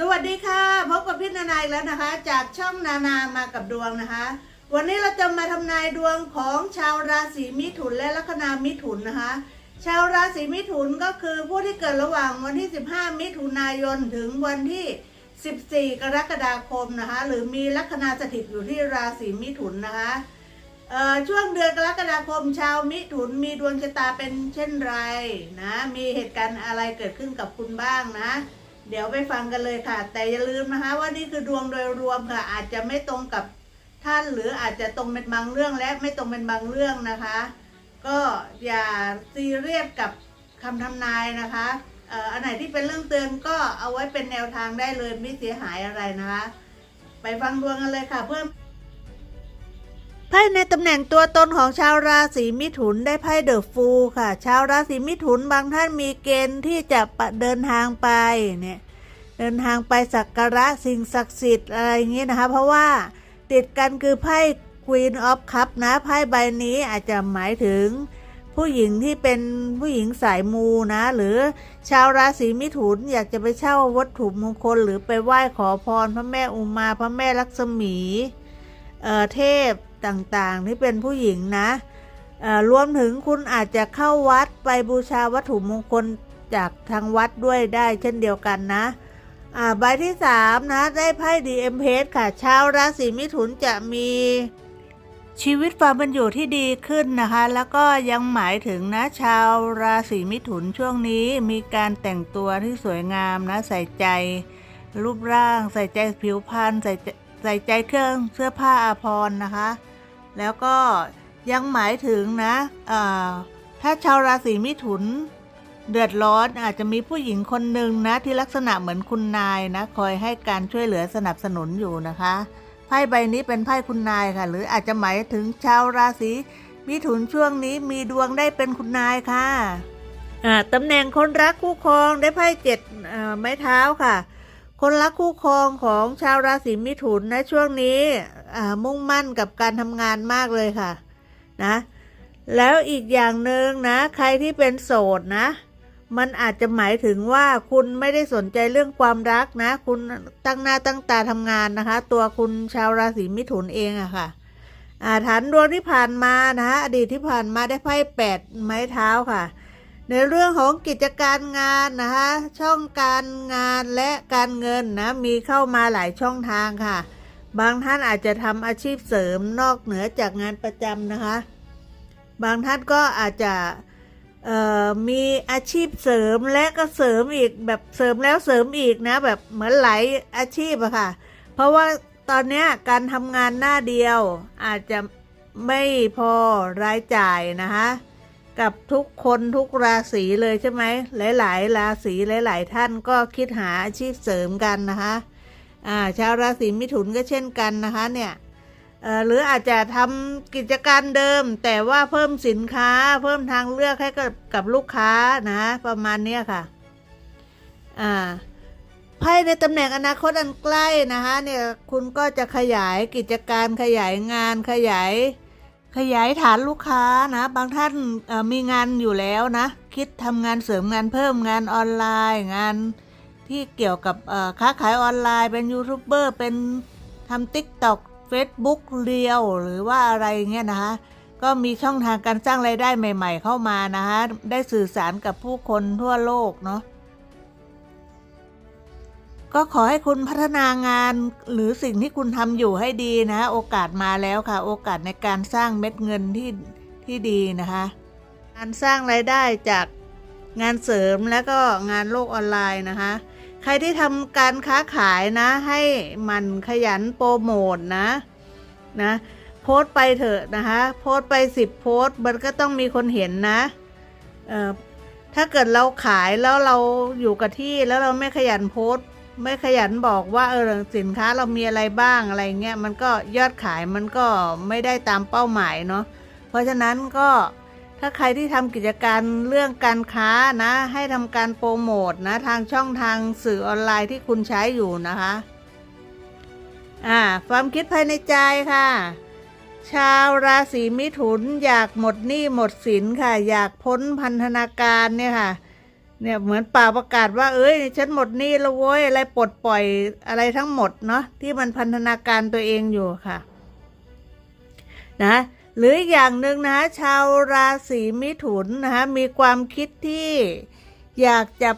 สวัสดีค่ะพบกับพี่นานาอีกแล้วนะคะ จากช่องนานามากับดวงนะคะ วันนี้เราจะมาทำนายดวงของชาวราศีมิถุนและลัคนามิถุนนะคะ ชาวราศีมิถุนก็คือผู้ที่เกิดระหว่างวันที่ 15 มิถุนายนถึงวันที่ 14 กรกฎาคมนะคะ หรือมีลัคนาสถิตอยู่ที่ราศีมิถุนนะคะช่วงเดือนกรกฎาคมชาวมิถุนมีดวงชะตาเป็นเช่นไรนะ มีเหตุการณ์อะไรเกิดขึ้นกับคุณบ้างนะ เดี๋ยวไปฟังกันเลยค่ะ แต่อย่าลืมนะคะว่านี่คือดวงโดยรวมค่ะ อาจจะไม่ตรงกับท่านหรืออาจจะตรงเป็นบางเรื่องและไม่ตรงเป็นบางเรื่องนะคะ ก็อย่าซีเรียสกับคำทำนายนะคะอ่ออันไหนที่เป็นเรื่องเตือนก็เอาไว้เป็นแนวทางได้เลยไม่เสียหายอะไรนะคะ ไปฟังดวงกันเลยค่ะเพิ่ม ไพ่ในตำแหน่งตัวตนของชาวราศีมิถุนได้ไพ่เดอะฟูลค่ะ ชาวราศีมิถุนบางท่านมีเกณฑ์ที่จะเดินทางไปเนี่ยเดินทางไปสักการะสิ่งศักดิ์สิทธิ์อะไรอย่างนี้นะคะ เพราะว่าติดกันคือไพ่ Queen of Cup นะไพ่ใบนี้อาจจะหมายถึงผู้หญิงที่เป็นผู้หญิงสายมูนะ หรือชาวราศีมิถุนอยากจะไปเช่าวัตถุมงคล หรือไปไหว้ขอพรพระแม่อุมาพระแม่ลักษมีเออเทพ ต่างๆ ที่เป็นผู้หญิงนะรวมถึงคุณอาจจะเข้าวัดไปบูชาวัตถุมงคลจากทางวัดด้วยได้เช่นเดียวกันนะใบที่สามนะได้ไพ่ดีเอ็มเพสค่ะ ชาวราศีมิถุนจะมีชีวิตความเป็นอยู่ที่ดีขึ้นนะคะ แล้วก็ยังหมายถึงนะชาวราศีมิถุนช่วงนี้มีการแต่งตัวที่สวยงามนะ ใส่ใจรูปร่าง ใส่ใจผิวพรรณใส่ ใส่ใจเครื่องเสื้อผ้าอาภรณ์นะคะ แล้วก็ยังหมายถึงนะถ้าชาวราศีมิถุน เดือดร้อนอาจจะมีผู้หญิงคนหนึ่งนะที่ลักษณะเหมือนคุณนายนะ คอยให้การช่วยเหลือสนับสนุนอยู่นะคะไพ่ใบนี้เป็นไพ่คุณนายค่ะ หรืออาจจะหมายถึงชาวราศีมิถุนช่วงนี้มีดวงได้เป็นคุณนายค่ะตำแหน่งคนรักคู่ครองได้ไพ่เจ็ดไม้เท้าค่ะ คนรักคู่ครองของชาวราศีมิถุนนะช่วงนี้มุ่งมั่นกับการทำงานมากเลยค่ะนะแล้วอีกอย่างหนึ่งนะ ใครที่เป็นโสดนะ มันอาจจะหมายถึงว่าคุณไม่ได้สนใจเรื่องความรักนะ คุณตั้งหน้าตั้งตาทำงานนะคะ ตัวคุณชาวราศีมิถุนเองอะค่ะอาฐานดวงที่ผ่านมานะคะอดีตที่ผ่านมาได้ไพ่แปดไม้เท้าค่ะ ในเรื่องของกิจการงานนะคะช่องการงานและการเงินนะมีเข้ามาหลายช่องทางค่ะ บางท่านอาจจะทำอาชีพเสริมนอกเหนือจากงานประจำนะคะ บางท่านก็อาจจะมีอาชีพเสริมและก็เสริมอีกแบบเสริมแล้วเสริมอีกนะแบบเหมือนหลายอาชีพอะค่ะ เพราะว่าตอนนี้การทำงานหน้าเดียวอาจจะไม่พอรายจ่ายนะคะ กับทุกคนทุกราศีเลยใช่ไหมหลาย ๆ ราศีหลาย ๆ ท่านก็คิดหาอาชีพเสริมกันนะคะอ่าชาวราศีมิถุนก็เช่นกันนะคะเนี่ยหรืออาจจะทำกิจการเดิม แต่ว่าเพิ่มสินค้าเพิ่มทางเลือกให้กับกับลูกค้านะประมาณเนี้ยค่ะอ่าไพ่ในตำแหน่งอนาคตอันใกล้นะคะเนี่ยคุณก็จะขยายกิจการขยายงานขยาย ขยายฐานลูกค้านะ บางท่านมีงานอยู่แล้วนะ คิดทำงานเสริมงานเพิ่มงานออนไลน์งานที่เกี่ยวกับค้าขายออนไลน์เป็นยูทูบเบอร์เป็นทำติ๊กต็อก Facebook เรียวหรือว่าอะไรเงี้ยนะคะ ก็มีช่องทางการสร้างไรายได้ใหม่ ๆ เข้ามานะคะ ได้สื่อสารกับผู้คนทั่วโลกเนาะ ก็ขอให้คุณพัฒนางานหรือสิ่งที่คุณทำอยู่ให้ดีนะ โอกาสมาแล้วค่ะ โอกาสในการสร้างเม็ดเงินที่ที่ดีนะคะ การสร้างไรายได้จากงานเสริมแล้วก็งานโลกออนไลน์นะคะ ใครที่ทำการค้าขายนะ ให้มันขยันโปรโมทนะนะโพสต์ไปเถอะนะคะ โพสต์ไปสิบโพสต์มันก็ต้องมีคนเห็นนะเอ่อถ้าเกิดเราขายแล้วเราอยู่กับที่แล้วเราไม่ขยันโพสต์ ไม่ขยันบอกว่าเออสินค้าเรามีอะไรบ้างอะไรเงี้ยมันก็ยอดขายมันก็ไม่ได้ตามเป้าหมายเนาะเพราะฉะนั้นก็ถ้าใครที่ทำกิจการเรื่องการค้านะ ให้ทำการโปรโมทนะ ทางช่องทางสื่อออนไลน์ที่คุณใช้อยู่นะคะอ่าความคิดภายในใจค่ะ ชาวราศีมิถุนอยากหมดหนี้หมดสินค่ะ อยากพ้นพันธนาการเนี่ยค่ะ เนี่ยเหมือนเป่าประกาศว่าเอ้ย ฉันหมดหนี้แล้วเว้ยอะไรปลดปล่อยอะไรทั้งหมดเนาะที่มันพันธนาการตัวเองอยู่ค่ะ นะหรืออย่างหนึ่งนะชาวราศีมิถุนนะคะมีความคิดที่อยากจะ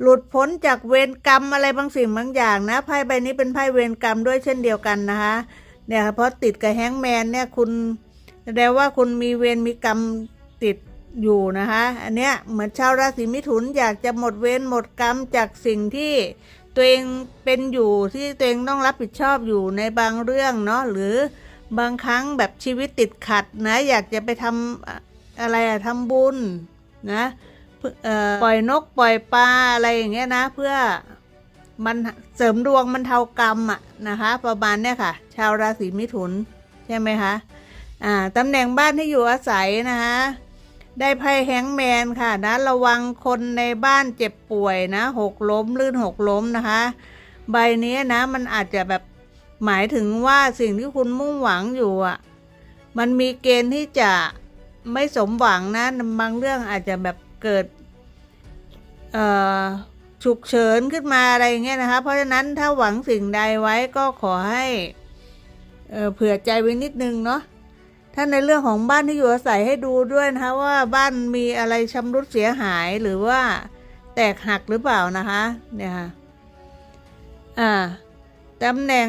หลุดพ้นจากเวรกรรมอะไรบางสิ่งบางอย่างนะไพ่ใบนี้เป็นไพ่เวรกรรมด้วยเช่นเดียวกันนะคะเนี่ยเพราะติดกับแฮงแมนเนี่ยคุณแสดงว่าคุณมีเวรมีกรรมติด อยู่นะคะ อันเนี้ยเหมือนชาวราศีมิถุนอยากจะหมดเวรหมดกรรมจากสิ่งที่ตัวเองเป็นอยู่ที่ตัวเองต้องรับผิดชอบอยู่ในบางเรื่องเนาะหรือบางครั้งแบบชีวิตติดขัดนะอยากจะไปทำอะอะไรอะทำบุญนะปล่อยนกปล่อยปลาอะไรอย่างเงี้ยนะ เพื่อมันเสริมดวงมันเทากรรมอะนะคะ ประมาณเนี้ยค่ะ ชาวราศีมิถุนใช่ไหมคะอ่าตำแหน่งบ้านที่อยู่อาศัยนะคะ ได้ไพ่แฮงแมนค่ะนะระวังคนในบ้านเจ็บป่วยนะหกล้มลื่นหกล้มนะคะ ใบนี้นะมันอาจจะแบบหมายถึงว่าสิ่งที่คุณมุ่งหวังอยู่อะมันมีเกณฑ์ที่จะไม่สมหวังนะบางเรื่องอาจจะแบบเกิดฉุกเฉินขึ้นมาอะไรเงี้ยนะคะ เพราะฉะนั้นถ้าหวังสิ่งใดไว้ก็ขอให้เอ่อเผื่อใจไว้นิดนึงเนาะ ถ้าในเรื่องของบ้านที่อยู่อาศัยให้ดูด้วยนะคะว่าบ้านมีอะไรชำรุดเสียหายหรือว่าแตกหักหรือเปล่านะคะเนี่ยค่ะอ่าตำแหน่ง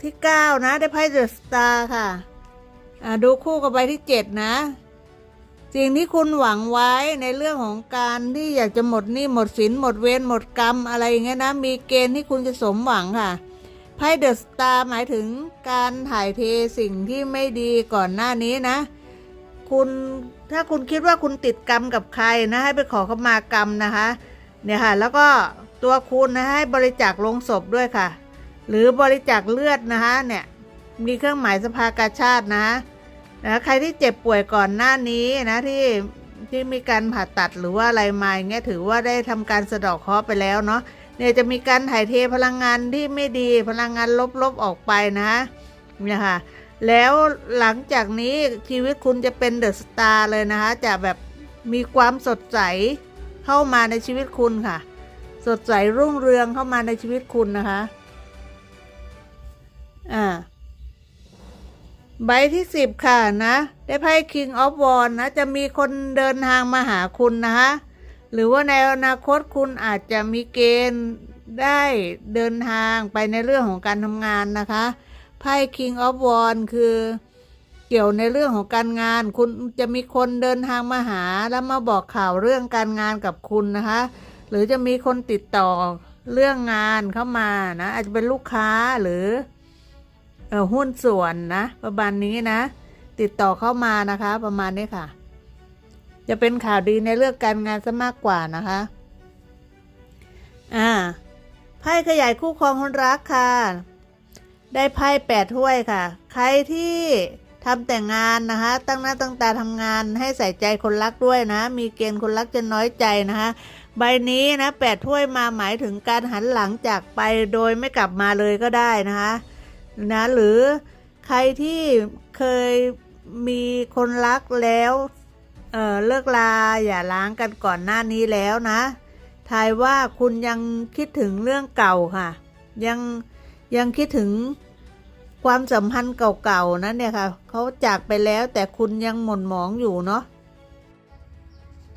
ที่เก้านะ ได้ไพ่เดอะสตาร์ค่ะอ่าดูคู่กับใบที่เจ็ดนะ สิ่งที่คุณหวังไว้ในเรื่องของการที่อยากจะหมดหนี้หมดสินหมดเวรหมดกรรมอะไรอย่างเงี้ยนะ มีเกณฑ์ที่คุณจะสมหวังค่ะ ไพ่เดอะสตาร์หมายถึงการถ่ายเทสิ่งที่ไม่ดีก่อนหน้านี้นะ คุณถ้าคุณคิดว่าคุณติดกรรมกับใครนะ ให้ไปขอขมากรรมนะคะ เนี่ยค่ะ แล้วก็ตัวคุณนะให้บริจาคลงศพด้วยค่ะ หรือบริจาคเลือดนะคะเนี่ยมีเครื่องหมายสภากาชาตินะนะใครที่เจ็บป่วยก่อนหน้านี้นะที่ที่มีการผ่าตัดหรือว่าอะไรมาอย่างเงี้ยถือว่าได้ทำการสะดอกเคราะห์ไปแล้วเนาะ เนี่ยจะมีการถ่ายเทพลังงานที่ไม่ดีพลังงานลบๆออกไปนะเนี่ยค่ะแล้วหลังจากนี้ชีวิตคุณจะเป็นเดอะสตาร์เลยนะคะจะแบบมีความสดใสเข้ามาในชีวิตคุณค่ะ สดใสรุ่งเรืองเข้ามาในชีวิตคุณนะคะอ่าใบที่สิบค่ะนะ ได้ไพ่ King of w a n d นะ จะมีคนเดินทางมาหาคุณนะคะ หรือว่าในอนาคตคุณอาจจะมีเกณฑ์ได้เดินทางไปในเรื่องของการทำงานนะคะไพ่ King of w a n d คือเกี่ยวในเรื่องของการงาน คุณจะมีคนเดินทางมาหาแล้วมาบอกข่าวเรื่องการงานกับคุณนะคะ หรือจะมีคนติดต่อเรื่องงานเข้ามานะอาจจะเป็นลูกค้าหรือเออหุ้นส่วนนะประมาณนี้นะ ติดต่อเข้ามานะคะ ประมาณนี้ค่ะ จะเป็นข่าวดีในเรื่องการงานซะมากกว่านะคะ อ่า ไพ่ขยายคู่ครองคนรักค่ะ ได้ไพ่แปดถ้วยค่ะ ใครที่ทำแต่งงานนะคะ ตั้งหน้าตั้งตาทำงานให้ใส่ใจคนรักด้วยนะ มีเกณฑ์คนรักจะน้อยใจนะคะ ใบนี้นะแปดถ้วยมาหมายถึงการหันหลังจากไปโดยไม่กลับมาเลยก็ได้นะคะนะหรือใครที่เคยมีคนรักแล้ว เออเลิกลาอย่าล้างกันก่อนหน้านี้แล้วนะ ทายว่าคุณยังคิดถึงเรื่องเก่าค่ะ ยังยังคิดถึงความสัมพันธ์เก่าๆนะเนี่ยค่ะเขาจากไปแล้วแต่คุณยังหม่นหมองอยู่เนาะ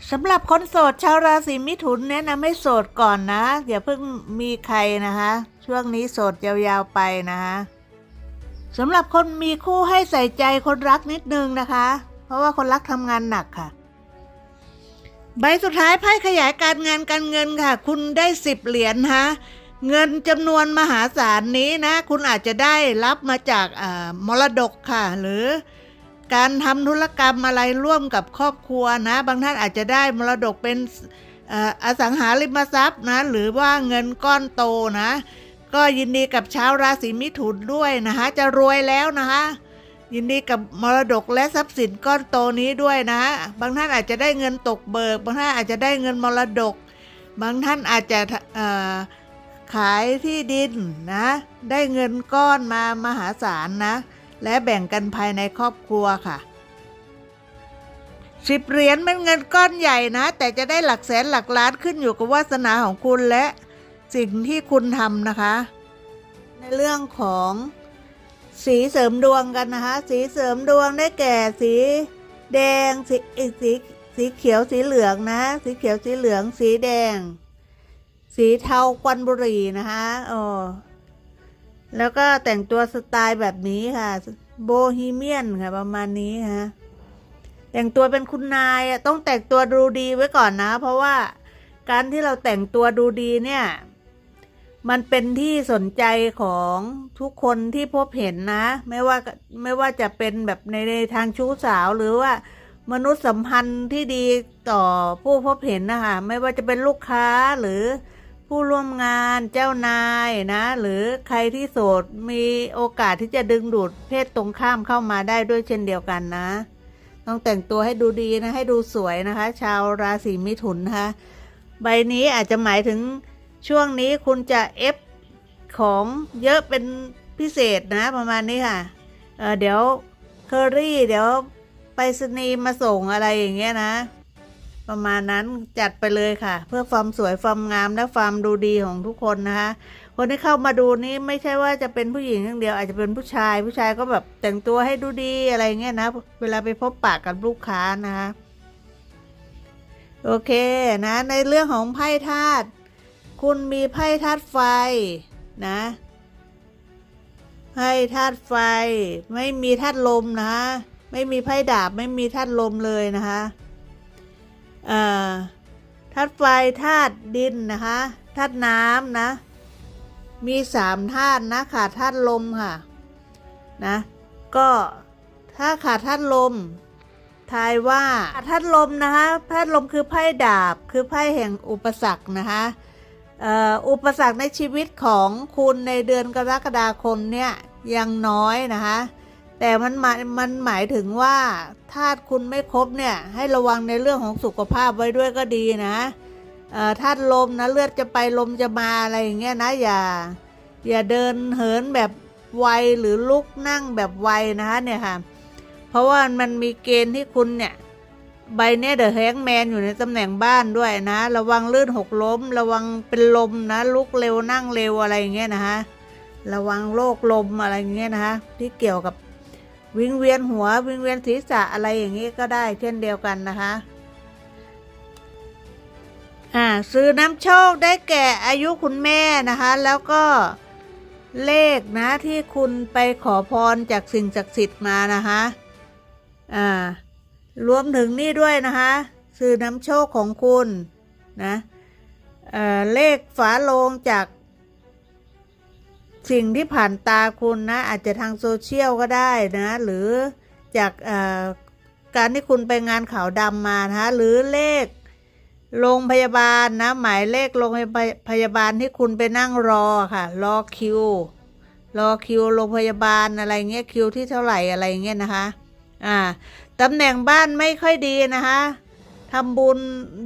สำหรับคนโสดชาวราศีมิถุนแนะนำให้โสดก่อนนะอย่าเพิ่งมีใครนะคะ ช่วงนี้โสดยาวๆไปนะคะสำหรับคนมีคู่ให้ใส่ใจคนรักนิดนึงนะคะ เพราะว่าคนรักทำงานหนักค่ะ ใบสุดท้ายไพ่ขยายการงานการเงินค่ะ คุณได้สิบเหรียญนะเงินจำนวนมหาศาลนี้นะ คุณอาจจะได้รับมาจากมรดกค่ะ หรือการทำธุรกรรมอะไรร่วมกับครอบครัวนะ บางท่านอาจจะได้มรดกเป็นออสังหาริมทรัพย์นะ หรือว่าเงินก้อนโตนะ ก็ยินดีกับชาวราศีมิถุนด้วยนะคะจะรวยแล้วนะคะ ยินดีกับมรดกและทรัพย์สินก้อนโตนี้ด้วยนะ บางท่านอาจจะได้เงินตกเบิก บางท่านอาจจะได้เงินมรดก บางท่านอาจจะขายที่ดินนะ ได้เงินก้อนมามหาศาลนะ และแบ่งกันภายในครอบครัวค่ะสิบเหรียญเป็นเงินก้อนใหญ่นะ แต่จะได้หลักแสนหลักล้านขึ้นอยู่กับวาสนาของคุณและสิ่งที่คุณทำนะคะ ในเรื่องของ สีเสริมดวงกันนะคะ สีเสริมดวงได้แก่สีแดงสีอ้ยสีสีเขียวสีเหลืองนะ สีเขียวสีเหลืองสีแดง สีเทาควันบุหรี่นะคะอ๋อแล้วก็แต่งตัวสไตล์แบบนี้ค่ะ โบฮีเมียนค่ะประมาณนี้ค่ะแต่งตัวเป็นคุณนายต้องแต่งตัวดูดีไว้ก่อนนะ เพราะว่าการที่เราแต่งตัวดูดีเนี่ย มันเป็นที่สนใจของทุกคนที่พบเห็นนะ ไม่ว่าไม่ว่าจะเป็นแบบในในทางชู้สาวหรือว่ามนุษยสัมพันธ์ที่ดีต่อผู้พบเห็นนะคะ ไม่ว่าจะเป็นลูกค้าหรือผู้ร่วมงานเจ้านายนะ หรือใครที่โสดมีโอกาสที่จะดึงดูดเพศตรงข้ามเข้ามาได้ด้วยเช่นเดียวกันนะ ต้องแต่งตัวให้ดูดีนะ ให้ดูสวยนะคะ ชาวราศีมิถุนนะคะ ใบนี้อาจจะหมายถึง ช่วงนี้คุณจะเอฟของเยอะเป็นพิเศษนะประมาณนี้ค่ะเเดี๋ยวเคอรี่เดี๋ยวไปสนีมาส่งอะไรอย่างเงี้ยนะ ประมาณนั้นจัดไปเลยค่ะ เพื่อความสวยความงามและความดูดีของทุกคนนะคะคนที่เข้ามาดูนี้ไม่ใช่ว่าจะเป็นผู้หญิงอย่างเดียวอาจจะเป็นผู้ชาย ผู้ชายก็แบบแต่งตัวให้ดูดีอะไรเงี้ยนะ เวลาไปพบปากกับลูกค้านะคะโอเคนะในเรื่องของไพ่ธาตุ คุณมีไพ่ธาตุไฟนะไพ่ธาตุไฟ ไม่มีธาตุลมนะคะไม่มีไพ่ดาบไม่มีธาตุลมเลยนะคะอ่อธาตุไฟธาตุดินนะคะธาตุน้ำนะ มีสามธาตุนะขาดธาตุลมค่ะนะก็ถ้าขาดธาตุลมทายว่าธาตุลมนะคะธาตุลมคือไพ่ดาบคือไพ่แห่งอุปสรรคนะคะ อุปสรรคในชีวิตของคุณในเดือนกรกฎาคมเนี่ยยังน้อยนะคะ แต่มันหมายมันหมายถึงว่าธาตุคุณไม่ครบเนี่ยให้ระวังในเรื่องของสุขภาพไว้ด้วยก็ดีนะเอ่อธาตุลมนะเลือดจะไปลมจะมาอะไรอย่างเงี้ยนะอย่าอย่าเดินเหินแบบไวหรือลุกนั่งแบบไวนะคะเนี่ยค่ะเพราะว่ามันมีเกณฑ์ที่คุณเนี่ย ใบเนี้ยเดอะแฮงแมนอยู่ในตำแหน่งบ้านด้วยนะ ระวังลื่นหกล้ม ระวังเป็นลมนะ ลุกเร็วนั่งเร็วอะไรอย่างเงี้ยนะคะระวังโรคลมอะไรอย่างเงี้ยนะคะที่เกี่ยวกับวิงเวียนหัววิงเวียนศีรษะอะไรอย่างเงี้ยก็ได้เช่นเดียวกันนะคะอ่าซื้อน้ำโชคได้แก่อายุคุณแม่นะคะ แล้วก็เลขนะที่คุณไปขอพรจากสิ่งศักดิ์สิทธิ์มานะคะอ่า รวมถึงนี่ด้วยนะคะสื่อน้ำโชคของคุณนะเเลขฝาโลงจาก สิ่งที่ผ่านตาคุณนะ อาจจะทางโซเชียลก็ได้นะ หรือจากการที่คุณไปงานขาวดำมานะคะหรือเลขโรงพยาบาลนะ หมายเลขโรงพยาบาลที่คุณไปนั่งรอค่ะ รอคิว รอคิวโรงพยาบาลอะไรเงี้ยคิวที่เท่าไหร่อะไรเงี้ยนะคะ อ่า ตำแหน่งบ้านไม่ค่อยดีนะคะทำบุญ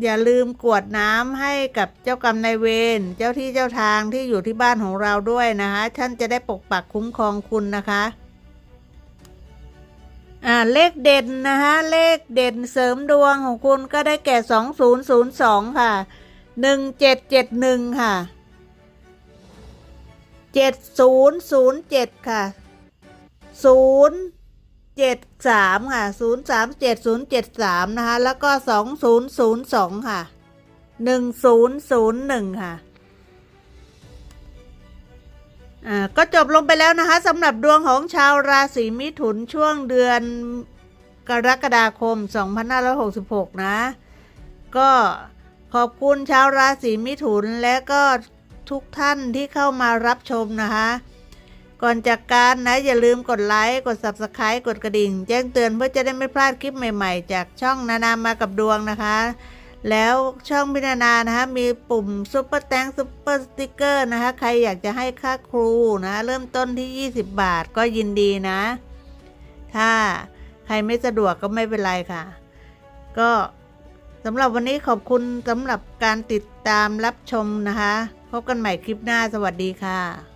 อย่าลืมกวดน้ำให้กับเจ้ากรรมนายเวรเจ้าที่เจ้าทางที่อยู่ที่บ้านของเราด้วยนะคะท่านจะได้ปกปักคุ้มครองคุณนะคะอ่าเลขเด่นนะคะเลขเด่นเสริมดวงของคุณก็ได้แก่สองศูนย์ศูนย์สองค่ะหนึ่งเจ็ดเจ็ดหนึ่งค่ะเจ็ดศูนย์ศูนย์เจ็ดค่ะศูนย์ เจ็ดสามค่ะศูนย์สามเจ็ดศูนย์เจ็ดสามนะคะ แล้วก็สองศูนย์ศูนย์สองค่ะหนึ่งศูนย์ศูนย์หนึ่งค่ะ อ่า ก็จบลงไปแล้วนะคะสำหรับดวงของชาวราศีมิถุนช่วงเดือนกรกฎาคม 2566 นะ ก็ขอบคุณชาวราศีมิถุนและก็ทุกท่านที่เข้ามารับชมนะคะ ก่อนจากการนะอย่าลืมกดไลค์กด Subscribe กดกระดิ่ง แจ้งเตือนเพื่อจะได้ไม่พลาดคลิปใหม่ๆ จากช่องนานามากับดวงนะคะ แล้วช่องพินานานะคะมีปุ่มซุปเปอร์แตงซุปเปอร์สติกเกอร์นะคะ ใครอยากจะให้ค่าครูนะเริ่มต้นที่ 20 บาทก็ยินดีนะ ถ้าใครไม่สะดวกก็ไม่เป็นไรค่ะ ก็สำหรับวันนี้ขอบคุณสำหรับการติดตามรับชมนะคะ พบกันใหม่คลิปหน้าสวัสดีค่ะ